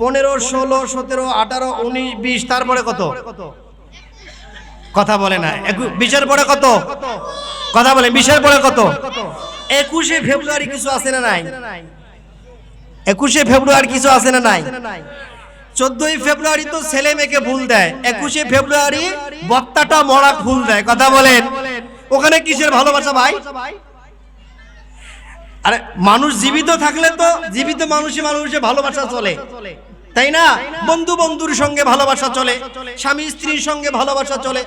পনেরো, ষোলো, সতেরো, আঠারো, উনিশ, বিশ, তারপরে কত? কথা বলে না। বিশের পরে কত? কথা বলে, বিশের পরে কত? একুশে ফেব্রুয়ারি কিছু আছে না নাই? একুশে ফেব্রুয়ারি কিছু আছে না নাই? চোদ্দই ফেব্রুয়ারি তো ছেলে মেয়েকে ভুল দেয়। একুশে ফেব্রুয়ারি বত্তাটা মরা ফুল দেয়। কথা বলেন। ওখানে কিসের ভালোবাসা ভাই? আরে, মানুষ জীবিত থাকলে তো জীবিত মানুষই মানুষের ভালোবাসা চলে। তাই না? বন্ধু বন্ধুর সঙ্গে ভালোবাসা চলে, স্বামী স্ত্রীর সঙ্গে ভালোবাসা চলে।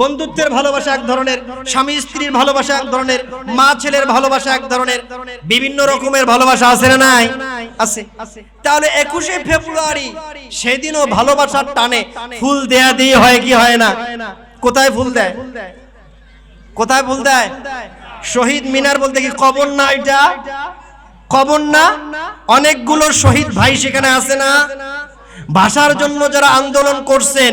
বন্ধুত্বের ভালোবাসা এক ধরনের, স্বামী স্ত্রীর ভালোবাসা এক ধরনের, মা ছেলের ভালোবাসা এক ধরনের, বিভিন্ন রকমের ভালোবাসা আছে না নাই? আছে। তাহলে একুশে ফেব্রুয়ারি সেদিনও ভালোবাসার টানে ফুল দেয়া দিয়ে হয় কি হয় না? কোথায় ফুল দেয়? কোথায় ফুল দেয়? শহীদ মিনার বলতে কি কবর না এটা? কবর না? অনেকগুলো শহীদ ভাই সেখানে আছে না? ভাষার জন্য যারা আন্দোলন করছেন,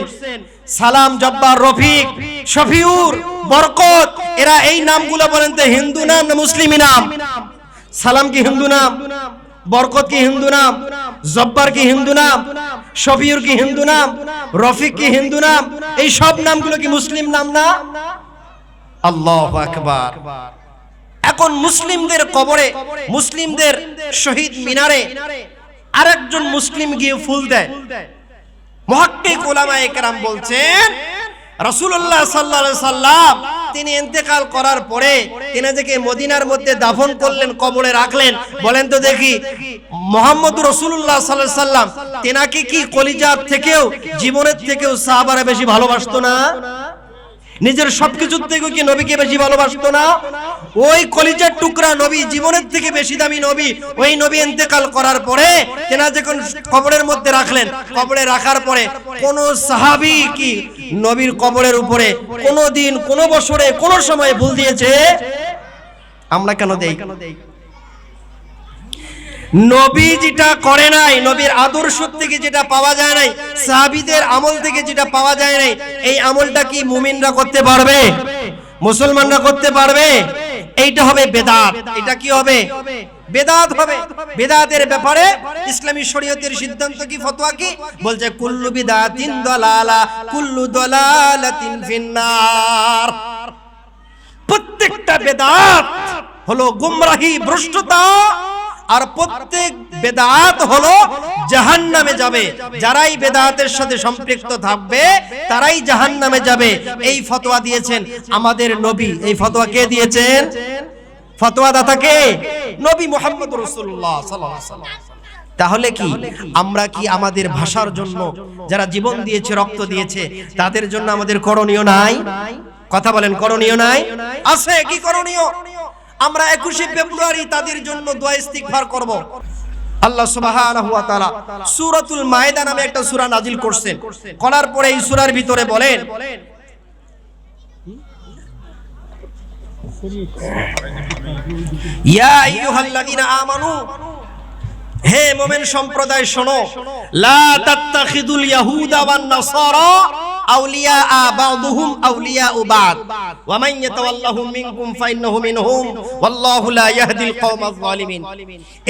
সালাম, জব্বার, রফিক, শফিউর, বরকত, এরা এই নামগুলো বলেন তো, হিন্দু নাম না মুসলিমি নাম? সালাম কি হিন্দু নাম? বরকত কি হিন্দু নাম? জব্বার কি হিন্দু নাম? শফিউর কি হিন্দু নাম? রফিক কি হিন্দু নাম? এই সব নামগুলো কি মুসলিম নাম না? আল্লাহ আকবার। এখন মুসলিমদের কবরে, মুসলিমদের শহীদ মিনারে আরেকজন মুসলিম গিয়ে ফুল দেয়। বলছেন, রাসূলুল্লাহ সাল্লাল্লাহু আলাইহি সাল্লাম তিনি ইন্তেকাল করার পরে তিনি থেকে মদিনার মধ্যে দাফন করলেন, কবরে রাখলেন, বলেন তো দেখি মোহাম্মদ রসুল্লাহ আলাইহি সাল্লাম তেনাকে কি কলিজাত থেকেও, জীবনের থেকেও সাহাবারা বেশি ভালোবাসতো না? নিজের সবকিছুর থেকে কি নবীকে বেশি ভালোবাসতো না? ওই কলিজার টুকরা নবী, জীবনের থেকে বেশি দামি নবী, ওই নবী ইন্তেকাল করার পরে তেনা যখন কবরের মধ্যে রাখলেন, কবরে রাখার পরে কোন সাহাবী কি নবীর কবরের উপরে কোনো দিন, কোনো বছরে, কোনো সময় ভুল দিয়েছে? আমরা কেন দেই? নবী যেটা করে নাই, নবীর আদর্শ থেকে যেটা পাওয়া যায় নাই, সাহাবীদের আমল থেকে যেটা পাওয়া যায় নাই, এই আমলটা কি মুমিনরা করতে পারবে? মুসলমানরা করতে পারবে? এইটা হবে বেদাত। এটা কি হবে? বেদাত হবে। বেদাতের ব্যাপারে ইসলামী শরীয়তের সিদ্ধান্ত কি ফতোয়া কি? বলছে কুল্লু বিদাতিন দালালা কুল্লু দালালাতিন ফিন্নার। প্রত্যেকটা বেদাত হলো গুমরাহি ভ্রষ্টতা আর প্রত্যেক বেদাত হলো জাহান্নামে যাবে। যারাই বেদাতের সাথে সম্পৃক্ত থাকবে তারাই জাহান্নামে যাবে। এই ফতোয়া দিয়েছেন আমাদের নবী। এই ফতোয়া কে দিয়েছেন ফতোয়া কে? নবী মোহাম্মদ রাসূলুল্লাহ সাল্লাল্লাহু তাহলে কি? আমরা কি আমাদের ভাষার জন্য যারা জীবন দিয়েছে রক্ত দিয়েছে তাদের জন্য আমাদের করণীয় নাই? কথা বলেন করণীয় নাই? আছে কি করণীয়? আমরা একুশে ফেব্রুয়ারি তাদের জন্য দোয়া ইস্তিগফার করব। আল্লাহ সুবহানাহু ওয়া তাআলা সূরাতুল মায়েদা নামে একটা সূরা নাজিল করছেন। করার পরে এই সূরার ভিতরে বলেন ইয়া আইয়ুহাল্লাযীনা আমানু। হে মোমেন সম্প্রদায় শোনো। লা তাত্তাখিদুল ইয়াহুদা ওয়ান নাসারা। আউলিয়া বা'দুহুম আউলিয়া বা'দ ওয়া মান ইয়াতাওয়াল্লাহুম মিনকুম ফাইন্নাহু মিনহুম ওয়াল্লাহু লা ইয়াহদিল কওমাজ জালিমিন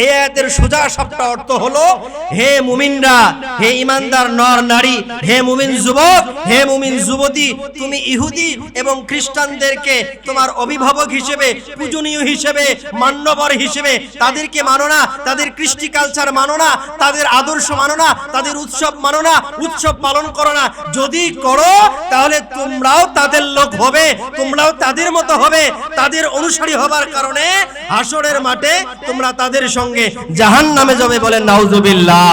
এই আয়াতের সোজা সাপটা অর্থ হলো, হে মুমিনরা, হে ইমানদার নর নারী, হে মুমিন যুবক, হে মুমিন যুবতী, তুমি ইহুদি এবং খ্রিস্টানদেরকে তোমার অভিভাবক হিসেবে, পূজনীয় হিসেবে, মান্যবর হিসেবে তাদেরকে মানো না, তাদের কৃষ্টি কালচার মানো না, তাদের আদর্শ মানো না, তাদের উৎসব মানো না, উৎসব পালন করো না। যদি করো, তাহলে তোমরাও তাদের লোক হবে, তোমরাও তাদের মতো হবে, তাদের অনুসারী হবার কারণে হাসরের মাঠে তোমরা তাদের সঙ্গে জাহান নামে যাবে বলে নাউজুবিল্লাহ।